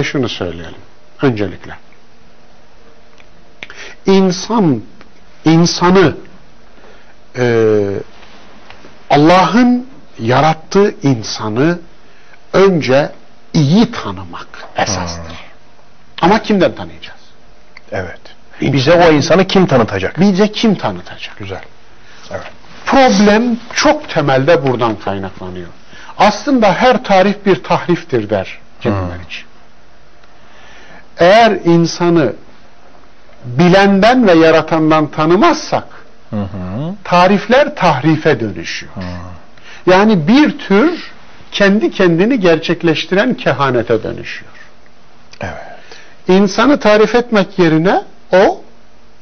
şunu söyleyelim öncelikle. İnsan insanı e, Allah'ın yarattığı insanı önce iyi tanımak esastır. Hmm. Ama kimden tanıyacağız? Evet. Bize o insanı kim tanıtacak? Bize kim tanıtacak? Güzel. Evet. Problem çok temelde buradan kaynaklanıyor. Aslında her tarif bir tahriftir der Cemil Meriç. Eğer insanı bilenden ve yaratandan tanımazsak Hı hı. tarifler tahrife dönüşüyor. Yani bir tür kendi kendini gerçekleştiren kehanete dönüşüyor. Evet. İnsanı tarif etmek yerine o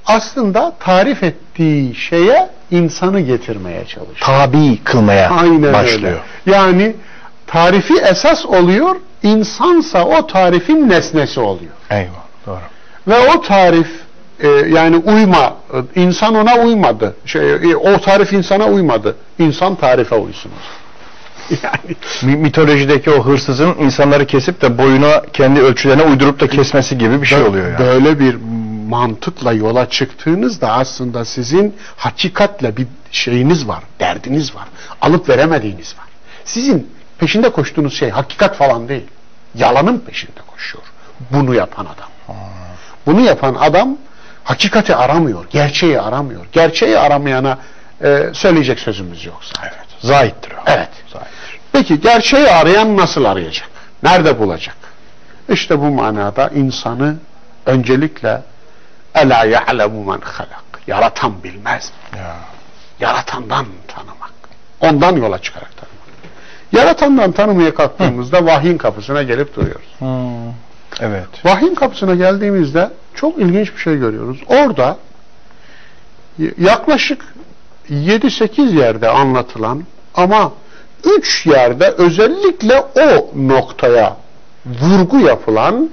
aslında tarif ettiği şeye insanı getirmeye çalışıyor. Tabi kılmaya Aynen başlıyor. öyle. Yani tarifi esas oluyor, insansa o tarifin nesnesi oluyor. Eyvah. Doğru. Ve o tarif e, yani uyma, e, insan ona uymadı. Şey, e, o tarif insana uymadı. İnsan tarife uysun. Yani Mi- Mitolojideki o hırsızın insanları kesip de boyuna kendi ölçülerine uydurup da kesmesi gibi bir şey oluyor yani. Böyle bir mantıkla yola çıktığınızda aslında sizin hakikatle bir şeyiniz var, derdiniz var. Alıp veremediğiniz var. Sizin peşinde koştuğunuz şey hakikat falan değil. Yalanın peşinde koşuyor. Bunu yapan adam. Bunu yapan adam hakikati aramıyor, gerçeği aramıyor. Gerçeği aramayana e, söyleyecek sözümüz yok zaten. Evet. Zahittir o. Evet. Zahit. Peki gerçeği arayan nasıl arayacak? Nerede bulacak? İşte bu manada insanı öncelikle Ela ya'lemu men halak. Yaratan bilmez? Ya. Yaratandan tanımak. Ondan yola çıkarak tanımak. Yaratandan tanımaya kalktığımızda vahyin kapısına gelip duruyoruz. Hmm. Evet. Vahyin kapısına geldiğimizde çok ilginç bir şey görüyoruz. Orada yaklaşık 7-8 yerde anlatılan ama 3 yerde özellikle o noktaya vurgu yapılan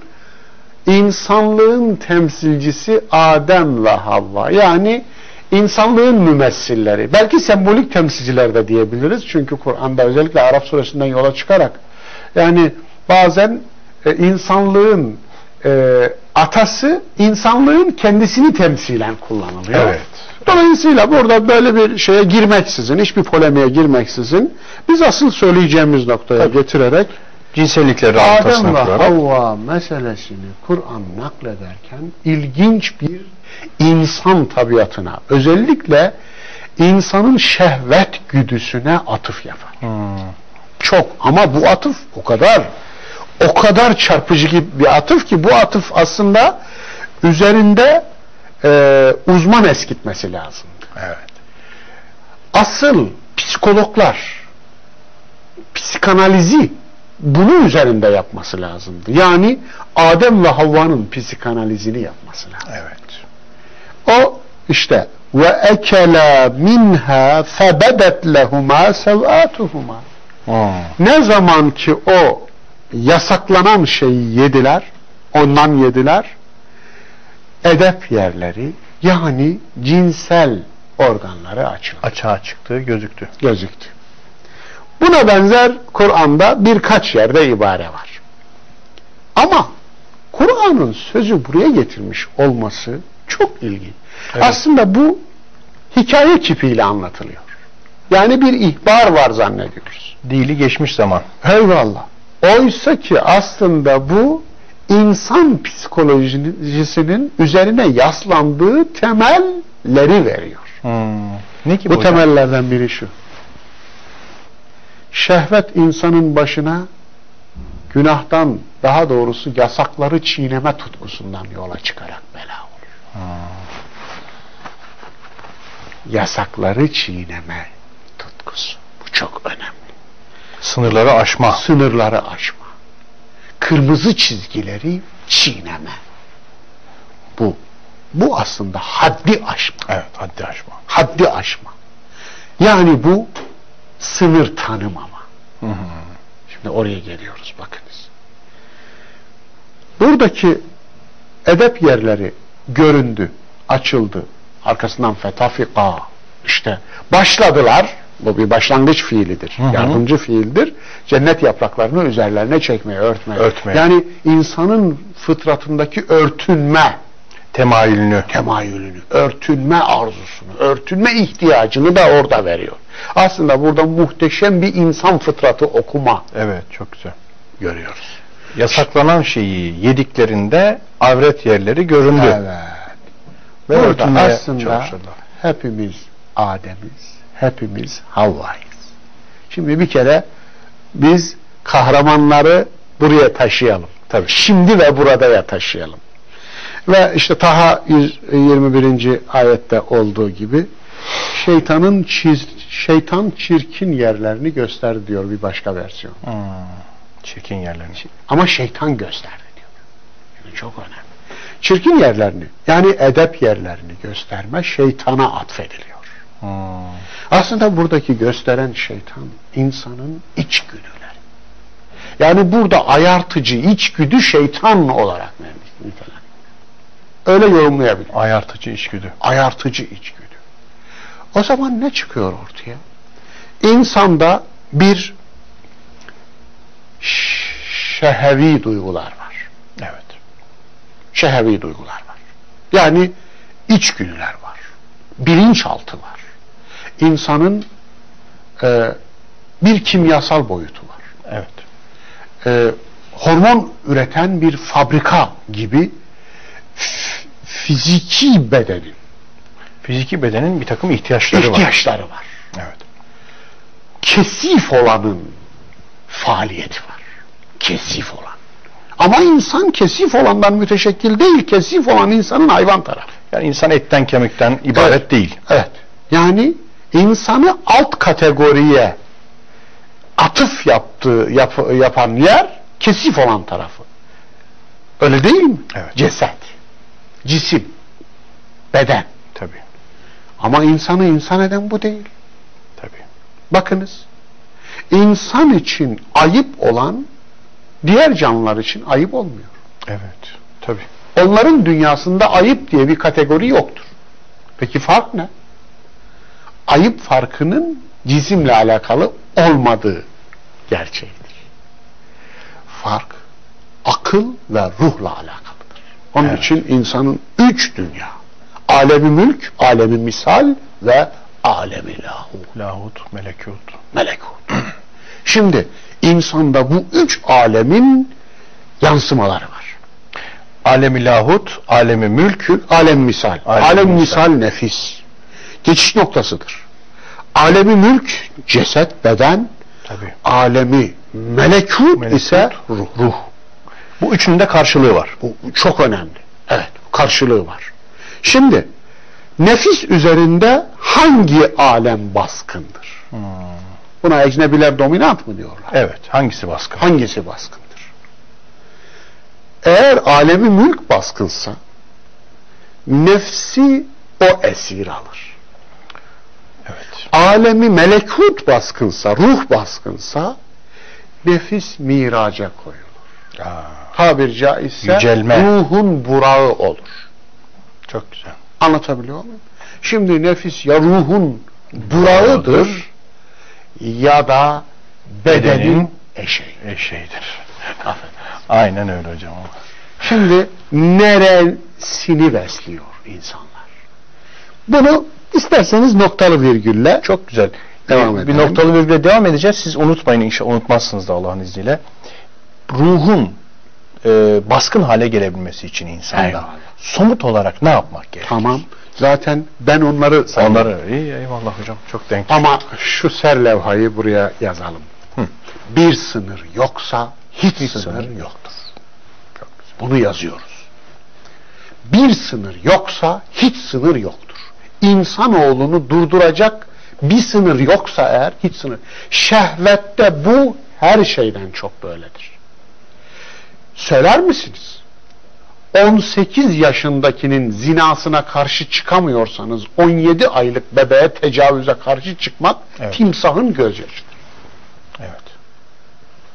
insanlığın temsilcisi Adem ve Havva. Yani insanlığın mümessilleri. Belki sembolik temsilciler de diyebiliriz. Çünkü Kur'an'da özellikle Arap suresinden yola çıkarak yani bazen e, insanlığın e, atası insanlığın kendisini temsilen kullanılıyor. Evet. Dolayısıyla burada böyle bir şeye girmeksizin, hiçbir polemiğe girmeksizin biz asıl söyleyeceğimiz noktaya getirerek Cinsellikleri Adem ve kurarak. Havva meselesini Kur'an naklederken ilginç bir insan tabiatına, özellikle insanın şehvet güdüsüne atıf yapar. Hmm. Çok ama bu atıf o kadar o kadar çarpıcı gibi bir atıf ki bu atıf aslında üzerinde e, uzman eskitmesi lazım. Evet. Asıl psikologlar psikanalizi bunun üzerinde yapması lazımdı. Yani Adem ve Havva'nın psikanalizini yapması lazım. Evet. O işte ve ekela minha febedet lehuma sevatuhuma. Ne zaman ki o yasaklanan şeyi yediler, ondan yediler, edep yerleri yani cinsel organları açıldı, Açığa çıktı, gözüktü. gözüktü. Buna benzer Kur'an'da birkaç yerde ibare var. Ama Kur'an'ın sözü buraya getirmiş olması çok ilginç. Evet. Aslında bu hikaye kipiyle anlatılıyor. Yani bir ihbar var zannediyoruz. Dili geçmiş zaman. Eyvallah. Oysa ki aslında bu insan psikolojisinin üzerine yaslandığı temelleri veriyor. Hmm. Ne ki Bu bu temellerden biri şu. Şehvet insanın başına günahtan daha doğrusu yasakları çiğneme tutkusundan yola çıkarak bela olur. Yasakları çiğneme tutkusu. Bu çok önemli. Sınırları aşma. Sınırları aşma. Kırmızı çizgileri çiğneme. Bu. Bu aslında haddi aşma. Evet, haddi aşma. Haddi aşma. Yani bu sınır tanımama. Hı hı. Şimdi oraya geliyoruz bakınız. Buradaki edep yerleri göründü, açıldı. Arkasından fetafika işte başladılar Bu bir başlangıç fiilidir. hı. Yardımcı fiildir. Cennet yapraklarını üzerlerine çekmeye, örtmeye. Örtmeye. Yani insanın fıtratındaki örtünme Temayülünü. temayülünü, örtünme arzusunu, örtünme ihtiyacını da orada veriyor. Aslında burada muhteşem bir insan fıtratı okuma Evet çok güzel. görüyoruz. Yasaklanan şeyi yediklerinde avret yerleri göründü. Evet. Ve Burada aslında hepimiz Adem'iz, hepimiz Havva'yız. Şimdi bir kere biz kahramanları buraya taşıyalım. Tabii. Şimdi ve burada ya taşıyalım. Ve işte Taha 121. ayette olduğu gibi şeytanın çiz, şeytan çirkin yerlerini göster diyor bir başka versiyon. Hmm, Çirkin yerlerini. Ama şeytan gösterdi diyor. Yani çok önemli. Çirkin yerlerini yani edep yerlerini gösterme şeytana atfediliyor. Hmm. Aslında buradaki gösteren şeytan insanın içgüdüleri. Yani burada ayartıcı içgüdü şeytan olarak nitelendirilir. Öyle yorumlayabilir. Ayartıcı içgüdü. Ayartıcı içgüdü. O zaman ne çıkıyor ortaya? İnsanda bir şehevi duygular var. Evet. şehevi duygular var. Yani içgüdüler var. Bilinçaltı var. İnsanın e, bir kimyasal boyutu var. Evet. E, hormon üreten bir fabrika gibi fiziki bedenin Fiziki bedenin bir takım ihtiyaçları var. ihtiyaçları var. Evet. Kesif olanın faaliyeti var. Kesif olan. Ama insan kesif olandan müteşekkil değil. Kesif olan insanın hayvan tarafı. Yani insan etten kemikten ibaret Evet. değil. Evet. Yani insanı alt kategoriye atıf yaptığı yap, yapan yer kesif olan tarafı. Öyle değil mi? Evet. Ceset, cisim, beden. Tabii. Ama insanı insan eden bu değil. Tabii. Bakınız. insan için ayıp olan diğer canlılar için ayıp olmuyor. Evet. Tabii. Onların dünyasında ayıp diye bir kategori yoktur. Peki fark ne? Ayıp farkının cisimle alakalı olmadığı gerçeğidir. Fark akıl ve ruhla alakalıdır. Onun Evet. için insanın üç dünya. Alemi mülk, alemi misal ve alemi lahu. Lahut, melekut. Melekut. Şimdi insanda bu üç alemin yansımaları var. Alemi lahut, alemi mülk, Alem misal. Alem Alem, misal. misal. nefis. Geçiş noktasıdır. Alemi mülk ceset, beden. Tabii. Alemi melekut, Melekut, ise ruh. ruh. Bu üçünün de karşılığı var. Bu çok önemli. Evet, karşılığı var. Şimdi nefis üzerinde hangi alem baskındır? Hmm. Buna ecnebiler dominant mı diyorlar? Evet. Hangisi baskın? Hangisi baskındır? Eğer alemi mülk baskınsa nefsi o esir alır. Evet. Alemi melekut baskınsa, ruh baskınsa nefis miraca koyulur. Aa, Tabir caizse Yücelme. ruhun burağı olur. çok güzel. Anlatabiliyor muyum? Şimdi nefis ya ruhun burağıdır ya da bedenin Bedenin eşeği. Eşeğidir. Aynen öyle hocam. Şimdi neresini besliyor insanlar? Bunu isterseniz noktalı virgülle Çok güzel. Devam bir, edelim. bir noktalı virgüle devam edeceğiz. Siz unutmayın inşallah unutmazsınız da Allah'ın izniyle. Ruhun e, baskın hale gelebilmesi için insanda Eyvallah. somut olarak ne yapmak gerekir? tamam. Zaten ben onları saydım. Onları iyi eyvallah hocam. Çok denk. Ama şu serlevhayı buraya yazalım. Hı. Bir sınır yoksa hiç, Hiç sınır, sınır yoktur. Bunu yazıyoruz. Bir sınır yoksa hiç sınır yoktur. İnsanoğlunu durduracak bir sınır yoksa eğer hiç sınır. Şehvette bu her şeyden çok böyledir. Söyler misiniz? 18 yaşındakinin zinasına karşı çıkamıyorsanız 17 aylık bebeğe tecavüze karşı çıkmak Evet. timsahın gözyaşıdır. Evet.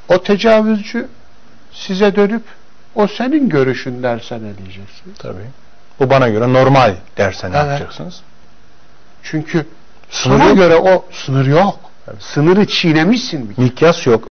O tecavüzcü size dönüp o senin görüşün derse ne diyeceksiniz? Tabii. Bu bana göre normal derse ne Evet. yapacaksınız? Çünkü yok. göre o sınır yok. Sınırı çiğnemişsin bir Mikyas yok.